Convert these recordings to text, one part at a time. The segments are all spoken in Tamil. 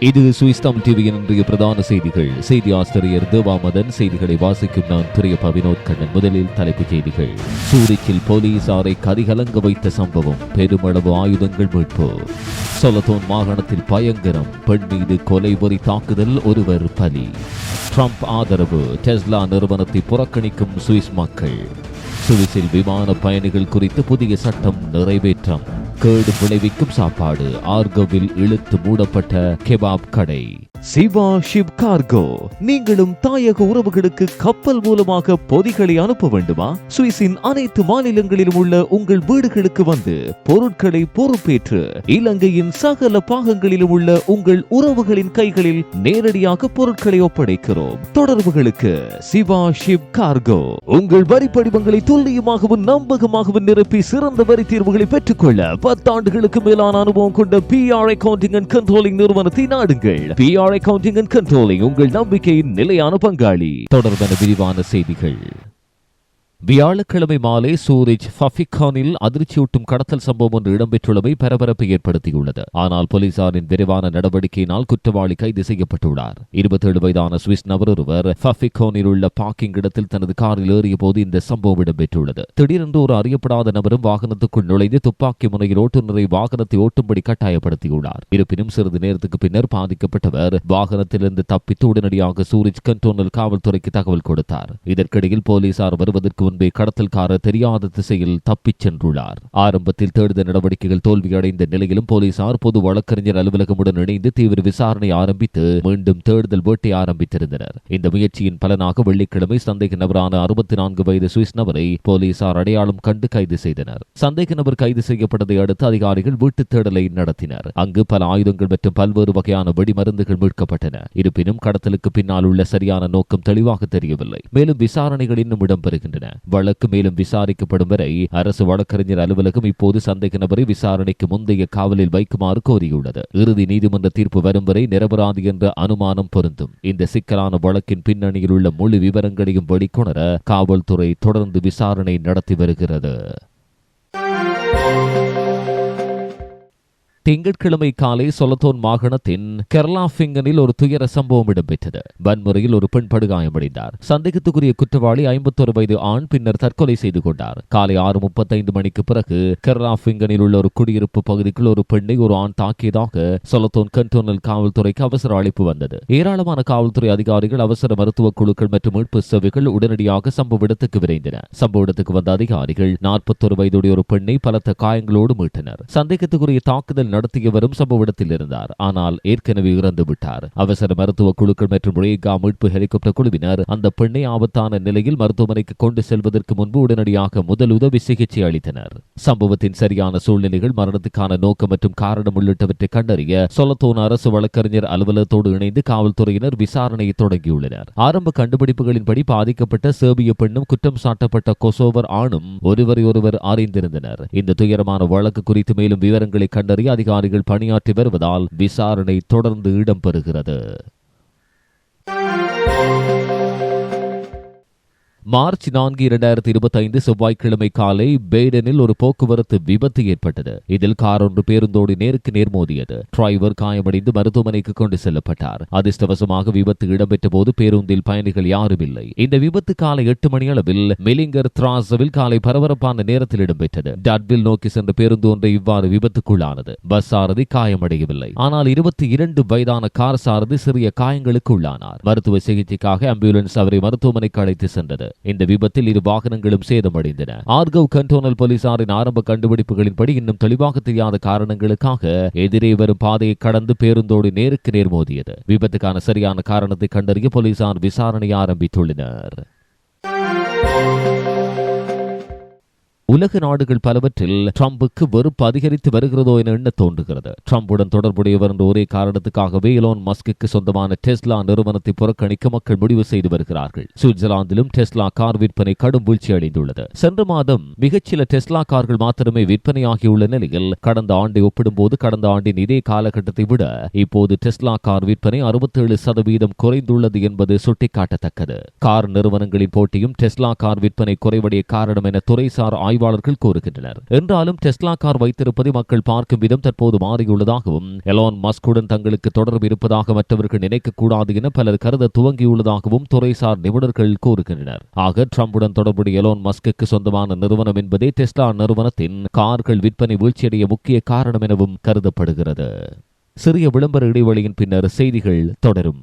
இது சுவிஸ்தாம் டிவியின் இன்றைய பிரதான செய்திகள். செய்தி ஆசிரியர் தேவாமதன் செய்திகளை வாசிக்கும் நான் துரியப்ப பவினோத் கண்ணன். முதலில் தலைப்புச் செய்திகள். சூரிச்சில் போலீசாரை கதிகலங்க வைத்த சம்பவம். பெருமளவு ஆயுதங்கள் மீட்பு. சொலத்தோன் மாகாணத்தில் பயங்கரம். பெண் மீது கொலை வரி தாக்குதல் ஒருவர் பலி. ட்ரம்ப் ஆதரவு. டெஸ்லா நிறுவனத்தை புறக்கணிக்கும் சுவிஸ் மக்கள். சுவிஸில் விமான பயணிகள் குறித்து புதிய சட்டம் நிறைவேற்றம். கேடு விளைவிக்கும் சாப்பாடு. ஆர்கோவில் இழுத்து மூடப்பட்ட கெபாப் கடை. Siva ship cargo. நீங்களும் தாயக உறவுகளுக்கு கப்பல் மூலமாக பொதிகளை அனுப்ப வேண்டுமா? சுவிஸின் அனைத்து மாநிலங்களிலும் உள்ள உங்கள் வீடுகளுக்கு வந்து பொருட்களை பொறுப்பேற்று இலங்கையின் சகல பாகங்களிலும் உள்ள உங்கள் உறவுகளின் கைகளில் நேரடியாக பொருட்களை ஒப்படைக்கிறோம். தொடர்புகளுக்கு சிவா ஷிப் கார்கோ. உங்கள் வரி படிவங்களை துல்லியமாகவும் நம்பகமாகவும் நிரப்பி சிறந்த வரி தீர்வுகளை பெற்றுக்கொள்ள பத்தாண்டுகளுக்கு மேலான அனுபவம் கொண்ட பிஆர் அக்கவுண்டிங் அண்ட் கண்ட்ரோலிங் நிறுவனத்தை நாடுங்கள். பிஆர் அக்கவுண்டிங் அண்ட் கண்ட்ரோலிங் உங்கள் நம்பிக்கையின் நிலையான பங்காளி. தொடர்பான விரிவான செய்திகள். வியாழக்கிழமை மாலை சூரிஜ் ஃபஃபிகானில் அதிர்ச்சியூட்டும் கடத்தல் சம்பவம் ஒன்று இடம்பெற்றுள்ளமை பரபரப்பை ஏற்படுத்தியுள்ளது. ஆனால் போலீசாரின் விரைவான நடவடிக்கையினால் குற்றவாளி கைது செய்யப்பட்டுள்ளார். இருபத்தேழு வயதான சுவிஸ் நபர் ஒருவர் ஃபஃபிகானில் உள்ள பார்க்கிங் இடத்தில் தனது காரில் ஏறிய போது இந்த சம்பவம் இடம்பெற்றுள்ளது. திடீரென்று ஒரு அறியப்படாத நபரும் வாகனத்துக்குள் நுழைந்து துப்பாக்கி முனையில் ஓட்டுநரை வாகனத்தை ஓட்டும்படி கட்டாயப்படுத்தியுள்ளார். இருப்பினும் சிறிது நேரத்துக்கு பின்னர் பாதிக்கப்பட்டவர் வாகனத்திலிருந்து தப்பித்து உடனடியாக சூரிஜ் கண்டோனல் காவல்துறைக்கு தகவல் கொடுத்தார். இதற்கிடையில் போலீசார் வருவதற்கு முன்பே கடத்தல்காரர் தெரியாத திசையில் தப்பிச் சென்றுள்ளார். ஆரம்பத்தில் தேடுதல் நடவடிக்கைகள் தோல்வியடைந்த நிலையிலும் போலீசார் பொது வழக்கறிஞர் அலுவலகமுடன் இணைந்து தீவிர விசாரணை ஆரம்பித்து மீண்டும் தேடுதல் வேட்டை ஆரம்பித்திருந்தனர். இந்த முயற்சியின் பலனாக வெள்ளிக்கிழமை சந்தேக நபரான அறுபத்தி நான்கு வயது சுவிஸ் நபரை போலீசார் அடையாளம் கண்டு கைது செய்தனர். சந்தேக நபர் கைது செய்யப்பட்டதை அடுத்து அதிகாரிகள் வீட்டு தேடலை நடத்தினர். அங்கு பல ஆயுதங்கள் மற்றும் பல்வேறு வகையான வெடிமருந்துகள் மீட்கப்பட்டன. இருப்பினும் கடத்தலுக்கு பின்னால் உள்ள சரியான நோக்கம் தெளிவாக தெரியவில்லை. மேலும் விசாரணைகள் இன்னும் இடம்பெறுகின்றன. வழக்கு மேலும் விசாரிக்கப்படும் வரை அரசு வழக்கறிஞர் அலுவலகம் இப்போது சந்தேக நபரை விசாரணைக்கு முந்தைய காவலில் வைக்குமாறு கோரியுள்ளது. இறுதி நீதிமன்ற தீர்ப்பு வரும் வரை நிரபராதி என்ற அனுமானம் பொருந்தும். இந்த சிக்கலான வழக்கின் பின்னணியில் உள்ள முழு விவரங்களையும் வெளிக்கொணர காவல்துறை தொடர்ந்து விசாரணை நடத்தி வருகிறது. திங்கட்கிழமை காலை சொலத்தோன் மாகாணத்தின் கெர்லாஃபிங்கனில் ஒரு துயர சம்பவம் இடம்பெற்றது. வன்முறையில் ஒரு பெண் படுகாயமடைந்தார். சந்தேகத்துக்குரிய குற்றவாளி ஐம்பத்தொரு வயது ஆண் பின்னர் தற்கொலை செய்து கொண்டார். காலை ஆறு முப்பத்தைந்து மணிக்கு பிறகு கெர்லாஃபிங்கனில் உள்ள ஒரு குடியிருப்பு பகுதிக்குள் ஒரு பெண்ணை ஒரு ஆண் தாக்கியதாக சொலத்தோன் கண்டோனல் காவல்துறைக்கு அவசர அழைப்பு வந்தது. ஏராளமான காவல்துறை அதிகாரிகள் அவசர மருத்துவ குழுக்கள் மற்றும் மீட்பு சேவைகள் உடனடியாக சம்பவ இடத்துக்கு விரைந்தன. சம்பவ இடத்துக்கு வந்த அதிகாரிகள் நாற்பத்தொரு வயதுடைய ஒரு பெண்ணை பலத்த காயங்களோடு மீட்டனர். சந்தேகத்துக்குரிய தாக்குதல் நடத்தியவரும் சம்பவ இடத்தில் இருந்தார் ஆனால் ஏற்கனவே இறந்து விட்டார் அவசர மருத்துவ குழுக்கள் மற்றும் ரேகா மீட்பு ஹெலிகாப்டர் குழுவினர் அந்த பெண்ணை ஆபத்தான நிலையில் மருத்துவமனைக்கு கொண்டு செல்வதற்கு முன்பு உடனடியாக முதல் உதவி சிகிச்சை அளித்தனர். சம்பவத்தின் சரியான சூழ்நிலைகள் மரணத்துக்கான நோக்கம் மற்றும் காரணம் உள்ளிட்டவற்றை கண்டறிய சொலத்தோன் அரசு வழக்கறிஞர் அலுவலகத்தோடு இணைந்து காவல்துறையினர் விசாரணையை தொடங்கியுள்ளனர். ஆரம்ப கண்டுபிடிப்புகளின்படி பாதிக்கப்பட்ட சேர்பிய பெண்ணும் குற்றம் சாட்டப்பட்ட கொசோவர் ஆணும் ஒருவரை ஒருவர் அறிந்திருந்தனர். இந்த துயரமான வழக்கு குறித்து மேலும் விவரங்களை கண்டறிய அதிகாரிகள் பணியாற்றி வருவதால் விசாரணை தொடர்ந்து இடம்பெறுகிறது. மார்ச் நான்கு இரண்டாயிரத்தி இருபத்தி ஐந்து செவ்வாய்க்கிழமை காலை பேடனில் ஒரு போக்குவரத்து விபத்து ஏற்பட்டது. இதில் கார் ஒன்று பேருந்தோடு நேருக்கு நேர் மோதியது. டிரைவர் காயமடைந்து மருத்துவமனைக்கு கொண்டு செல்லப்பட்டார். அதிர்ஷ்டவசமாக விபத்து இடம்பெற்ற போது பேருந்தில் பயணிகள் யாரும் இல்லை. இந்த விபத்து காலை எட்டு மணி அளவில் மெலிங்கர் திராசவில் காலை பரபரப்பான நேரத்தில் இடம்பெற்றது. டட்வில் நோக்கி சென்ற பேருந்து ஒன்றை இவ்வாறு விபத்துக்குள்ளானது. பஸ் சாரதி காயமடையவில்லை. ஆனால் இருபத்தி இரண்டு வயதான கார் சாரதி சிறிய காயங்களுக்கு உள்ளானார். மருத்துவ சிகிச்சைக்காக ஆம்புலன்ஸ் அவரை மருத்துவமனைக்கு அழைத்து சென்றது. இந்த விபத்தில் இரு வாகனங்களும் சேதமடைந்தன. ஆர்கவ் கண்டோனல் போலீசாரின் ஆரம்ப கண்டுபிடிப்புகளின்படி இன்னும் தெளிவாக தெரியாத காரணங்களுக்காக எதிரே வரும் பாதையை கடந்து பேருந்தோடு நேருக்கு நேர் மோதியது. விபத்துக்கான சரியான காரணத்தை கண்டறிய போலீசார் விசாரணை ஆரம்பித்துள்ளனர். உலக நாடுகள் பலவற்றில் ட்ரம்புக்கு வெறுப்பு அதிகரித்து வருகிறதோ என எண்ண தோன்றுகிறது. ட்ரம்புடன் தொடர்புடையவர் என்ற ஒரே காரணத்துக்காகவே இலோன் மஸ்குக்கு சொந்தமான டெஸ்லா நிறுவனத்தை புறக்கணிக்க மக்கள் முடிவு செய்து வருகிறார்கள். சுவிட்சர்லாந்திலும் டெஸ்லா கார் விற்பனை கடும் வீழ்ச்சி அடைந்துள்ளது சென்ற மாதம் மிகச்சில டெஸ்லா கார்கள் மாத்திரமே விற்பனையாகியுள்ள நிலையில் கடந்த ஆண்டை ஒப்பிடும்போது கடந்த ஆண்டின் இதே காலகட்டத்தை விட இப்போது டெஸ்லா கார் விற்பனை அறுபத்தேழு சதவீதம் குறைந்துள்ளது என்பது சுட்டிக்காட்டத்தக்கது. கார் நிறுவனங்களின் போட்டியும் டெஸ்லா கார் விற்பனை குறைவடைய காரணம் என துறைசார் ஆய்வு ஆய்வாளர்கள் கூறுகின்றனர். என்றாலும் டெஸ்லா கார் வைத்திருப்பதை மக்கள் பார்க்கும் விதம் தற்போது மாறியுள்ளதாகவும் எலான் மஸ்குடன் தங்களுக்கு தொடர்பு இருப்பதாக மற்றவர்கள் நினைக்கக்கூடாது என பலர் கருத துவங்கியுள்ளதாகவும் துறைசார் நிபுணர்கள் கூறுகின்றனர். ஆக ட்ரம்புடன் தொடர்புடைய எலோன் மஸ்குக்கு சொந்தமான நிறுவனம் என்பதே டெஸ்லா நிறுவனத்தின் கார்கள் விற்பனை வீழ்ச்சியடைய முக்கிய காரணம் எனவும் கருதப்படுகிறது. சிறிய விளம்பர இடைவெளியின் பின்னர் செய்திகள் தொடரும்.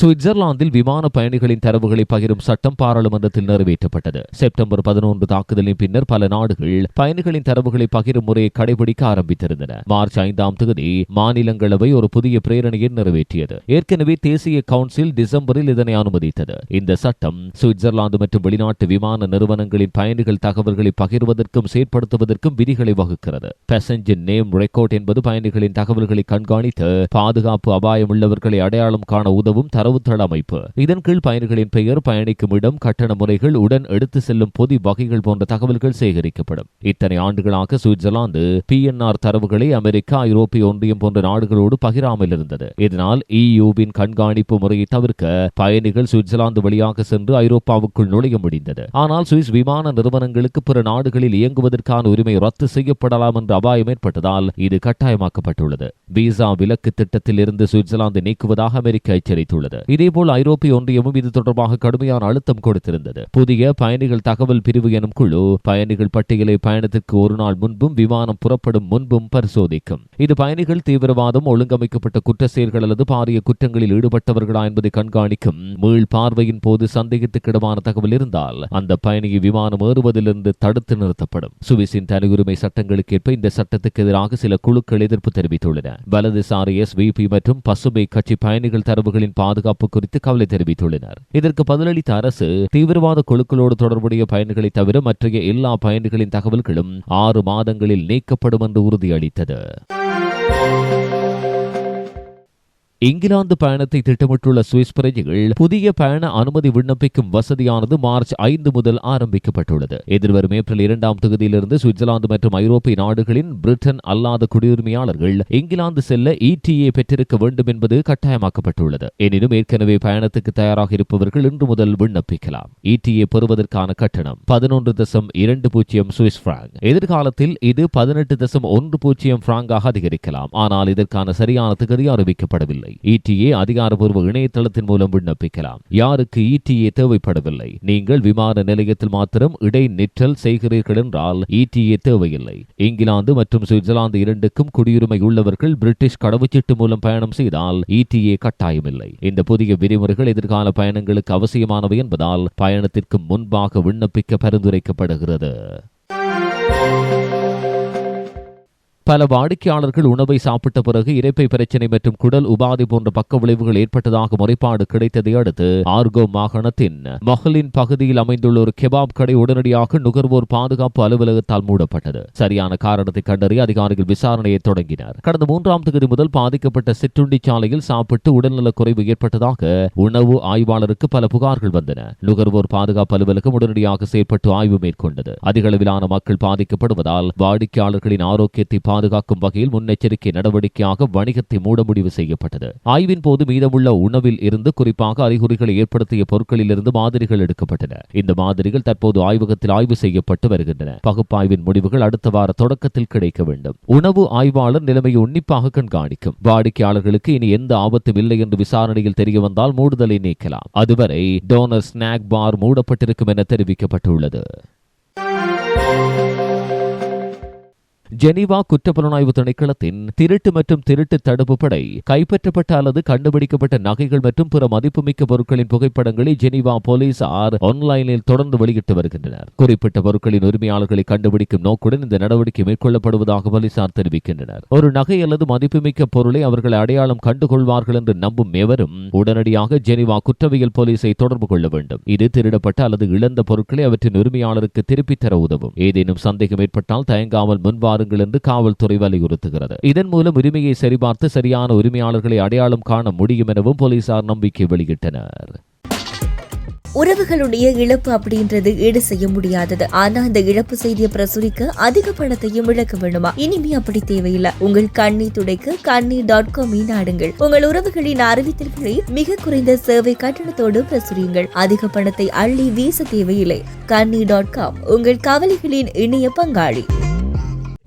சுவிட்சர்லாந்தில் விமான பயணிகளின் தரவுகளை பகிரும் சட்டம் பாராளுமன்றத்தில் நிறைவேற்றப்பட்டது. செப்டம்பர் பதினொன்று தாக்குதலின் பின்னர் பல நாடுகள் பயணிகளின் தரவுகளை பகிரும் முறையை கடைபிடிக்க ஆரம்பித்திருந்தன. மார்ச் ஐந்தாம் தேதி மாநிலங்களவை ஒரு புதிய பிரேரணையை நிறைவேற்றியது. ஏற்கனவே தேசிய கவுன்சில் டிசம்பரில் இதனை அனுமதித்தது. இந்த சட்டம் சுவிட்சர்லாந்து மற்றும் வெளிநாட்டு விமான நிறுவனங்களின் பயணிகள் தகவல்களை பகிர்வதற்கும் செயற்படுத்துவதற்கும் விதிகளை வகுக்கிறது. பேசஞ்சர் நேம் ரெக்கார்ட் என்பது பயணிகளின் தகவல்களை கண்காணித்து பாதுகாப்பு அபாயம் உள்ளவர்களை அடையாளம் காண உதவும் தரவுத்தள அமைப்பு. இதன் கீழ் பயணிகளின் பெயர் பயணிக்கும் இடம் கட்டண முறைகள் உடன் எடுத்து செல்லும் பொதி வகைகள் போன்ற தகவல்கள் சேகரிக்கப்படும். இத்தனை ஆண்டுகளாக சுவிட்சர்லாந்து பிஎன்ஆர் தரவுகளை அமெரிக்கா ஐரோப்பிய ஒன்றியம் போன்ற நாடுகளோடு பகிராமல் இருந்தது. இதனால் இயூவின் கண்காணிப்பு முறையை தவிர்க்க பயணிகள் சுவிட்சர்லாந்து வழியாக சென்று ஐரோப்பாவுக்குள் நுழைய முடிந்தது. ஆனால் சுவிஸ் விமான நிறுவனங்களுக்கு பிற நாடுகளில் இயங்குவதற்கான உரிமை ரத்து செய்யப்படலாம் என்ற அபாயம் ஏற்பட்டதால் இது கட்டாயமாக்கப்பட்டுள்ளது. விசா விலக்கு திட்டத்தில் இருந்து சுவிட்சர்லாந்து நீக்குவதாக அமெரிக்கா எச்சரித்துள்ளது. இதேபோல் ஐரோப்பிய ஒன்றியமும் இது தொடர்பாக கடுமையான அழுத்தம் கொடுத்திருந்தது. புதிய பயணிகள் தகவல் பிரிவு எனும் குழு பயணிகள் பட்டியலை பயணத்திற்கு ஒரு நாள் முன்பும் விமானம் புறப்படும் முன்பும் பரிசோதிக்கும். இது பயணிகள் தீவிரவாதம் ஒழுங்கமைக்கப்பட்ட குற்ற செயல்கள் அல்லது பாரிய குற்றங்களில் ஈடுபட்டவர்களா என்பதை கண்காணிக்கும் மீள் பார்வையின் போது சந்தேகத்துக்கிடமான தகவல் இருந்தால் அந்த பயணியை விமானம் ஏறுவதிலிருந்து தடுத்து நிறுத்தப்படும். சுவிஸின் தனியுரிமை சட்டங்களுக்கு ஏற்ப இந்த சட்டத்துக்கு எதிராக சில குழுக்கள் எதிர்ப்பு தெரிவித்துள்ளன. வலதுசாரி எஸ் மற்றும் பசுமை கட்சி பயணிகள் தரவுகளின் பாதுகாப்பு குறித்து கவலை தெரிவித்துள்ளனர். இதற்கு பதிலளித்த அரசு தீவிரவாத குழுக்களோடு தொடர்புடைய பயணிகளை தவிர மற்றைய எல்லா பயணிகளின் தகவல்களும் ஆறு மாதங்களில் நீக்கப்படும் என்று உறுதியளித்தது. இங்கிலாந்து பயணத்தை திட்டமிட்டுள்ள சுவிஸ் பிரஜைகள் புதிய பயண அனுமதி விண்ணப்பிக்கும் வசதியானது மார்ச் ஐந்து முதல் ஆரம்பிக்கப்பட்டுள்ளது. எதிர்வரும் ஏப்ரல் இரண்டாம் தொகுதியிலிருந்து சுவிட்சர்லாந்து மற்றும் ஐரோப்பிய நாடுகளின் பிரிட்டன் அல்லாத குடியுரிமையாளர்கள் இங்கிலாந்து செல்ல இடிஏ பெற்றிருக்க வேண்டும் என்பது கட்டாயமாக்கப்பட்டுள்ளது. எனினும் ஏற்கனவே பயணத்துக்கு தயாராக இருப்பவர்கள் இன்று முதல் விண்ணப்பிக்கலாம். இடிஏ பெறுவதற்கான கட்டணம் பதினொன்று தசம் இரண்டு பூஜ்ஜியம் சுவிஸ் பிராங்க். எதிர்காலத்தில் இது பதினெட்டு தசம் ஒன்று பூஜ்ஜியம் பிராங்காக அதிகரிக்கலாம். ஆனால் இதற்கான சரியான திகதி அறிவிக்கப்படவில்லை. இடிஏ அதிகாரப்பூர்வ இணையதளத்தின் மூலம் விண்ணப்பிக்கலாம். யாருக்கு இடிஏ தேவைப்படவில்லை நீங்கள் விமான நிலையத்தில் மாத்திரம் இடைநிற்றல் செய்கிறீர்கள் என்றால் இடிஏ தேவையில்லை. இங்கிலாந்து மற்றும் சுவிட்சர்லாந்து இரண்டுக்கும் குடியுரிமை உள்ளவர்கள் பிரிட்டிஷ் கடவுச்சீட்டு மூலம் பயணம் செய்தால் இடிஏ கட்டாயமில்லை. இந்த புதிய விதிமுறைகள் எதிர்கால பயணங்களுக்கு அவசியமானவை என்பதால் பயணத்திற்கு முன்பாக விண்ணப்பிக்க பரிந்துரைக்கப்படுகிறது. பல வாடிக்கையாளர்கள் உணவை சாப்பிட்ட பிறகு இரைப்பை பிரச்சினை மற்றும் குடல் உபாதை போன்ற பக்க விளைவுகள் ஏற்பட்டதாக முறைப்பாடு கிடைத்ததை அடுத்து ஆர்கோ மாகாணத்தின் மகளின் பகுதியில் அமைந்துள்ள ஒரு கெபாப் கடை உடனடியாக நுகர்வோர் பாதுகாப்பு அலுவலகத்தால் மூடப்பட்டது. சரியான காரணத்தை கண்டறிய அதிகாரிகள் விசாரணையை தொடங்கினர். கடந்த மூன்றாம் தேதி முதல் பாதிக்கப்பட்ட சிற்றுண்டி சாலையில் சாப்பிட்டு உடல்நலக் குறைவு ஏற்பட்டதாக உணவு ஆய்வாளருக்கு பல புகார்கள் வந்தன. நுகர்வோர் பாதுகாப்பு அலுவலகம் உடனடியாக செயல்பட்டு ஆய்வு மேற்கொண்டது. அதிகளவிலான மக்கள் பாதிக்கப்படுவதால் வாடிக்கையாளர்களின் ஆரோக்கியத்தை பாதுகாக்கும் வகையில் முன்னெச்சரிக்கை நடவடிக்கையாக வணிகத்தை மூட முடிவு செய்யப்பட்டது. ஆய்வின் போது மீதமுள்ள உணவில் இருந்து குறிப்பாக அறிகுறிகளை ஏற்படுத்திய பொருட்களில் இருந்து மாதிரிகள் எடுக்கப்பட்டன. இந்த மாதிரிகள் தற்போது ஆய்வகத்தில் ஆய்வு செய்யப்பட்டு வருகின்றன. பகுப்பாய்வின் முடிவுகள் அடுத்த வார தொடக்கத்தில் கிடைக்க வேண்டும். உணவு ஆய்வாளர் நிலைமையை உன்னிப்பாக கண்காணிக்கும். வாடிக்கையாளர்களுக்கு இனி எந்த ஆபத்தும் இல்லை என்று விசாரணையில் தெரிய வந்தால் மூடுதலை நீக்கலாம். அதுவரை டோனர் ஸ்நாக் பார் மூடப்பட்டிருக்கும் என தெரிவிக்கப்பட்டுள்ளது. ஜெனீவா குற்றப்புலனாய்வு திணைக்களத்தின் திருட்டு மற்றும் திருட்டு தடுப்பு படை கைப்பற்றப்பட்ட அல்லது கண்டுபிடிக்கப்பட்ட நகைகள் மற்றும் பிற மதிப்புமிக்க பொருட்களின் புகைப்படங்களை ஜெனீவா போலீசார் ஆன்லைனில் தொடர்ந்து வெளியிட்டு வருகின்றனர். குறிப்பிட்ட பொருட்களின் உரிமையாளர்களை கண்டுபிடிக்கும் நோக்குடன் இந்த நடவடிக்கை மேற்கொள்ளப்படுவதாக போலீசார் தெரிவிக்கின்றனர். ஒரு நகை அல்லது மதிப்புமிக்க பொருளை அவர்கள் அடையாளம் கண்டுகொள்வார்கள் என்று நம்பும் எவரும் உடனடியாக ஜெனீவா குற்றவியல் போலீஸை தொடர்பு கொள்ள வேண்டும். இது திருடப்பட்ட அல்லது இழந்த பொருட்களை அவற்றின் உரிமையாளருக்கு திருப்பித் தர உதவும். ஏதேனும் சந்தேகம் ஏற்பட்டால் தயங்காமல் பாருங்கள் என்று காவல்துறை வலியுறுத்துகிறது. இதன் மூலம் உரிமையை சரிபார்த்து சரியான உரிமையாளர்களை அடையாளம் காண முடியும் எனவும் போலீசார் நம்பிக்கை வெளியிட்டனர். உறவுகளுடைய இழப்பு அப்படின்றது ஈடு செய்ய முடியாதது. ஆனா அந்த இழப்பு செய்தியை பிரசுரிக்க அதிக பணத்தையும் இழக்க வேணுமா? இனிமே அப்படி தேவையில்லை. உங்கள் கண்ணி துடைக்க கண்ணி டாட் காம் நாடுங்கள் உங்கள் உறவுகளின் அறிவித்தல்களை மிக குறைந்த சேவை கட்டணத்தோடு பிரசுரியுங்கள். அதிக பணத்தை அள்ளி வீச தேவையில்லை. கண்ணி டாட் காம் உங்கள் கவலைகளின் இணைய பங்காளி.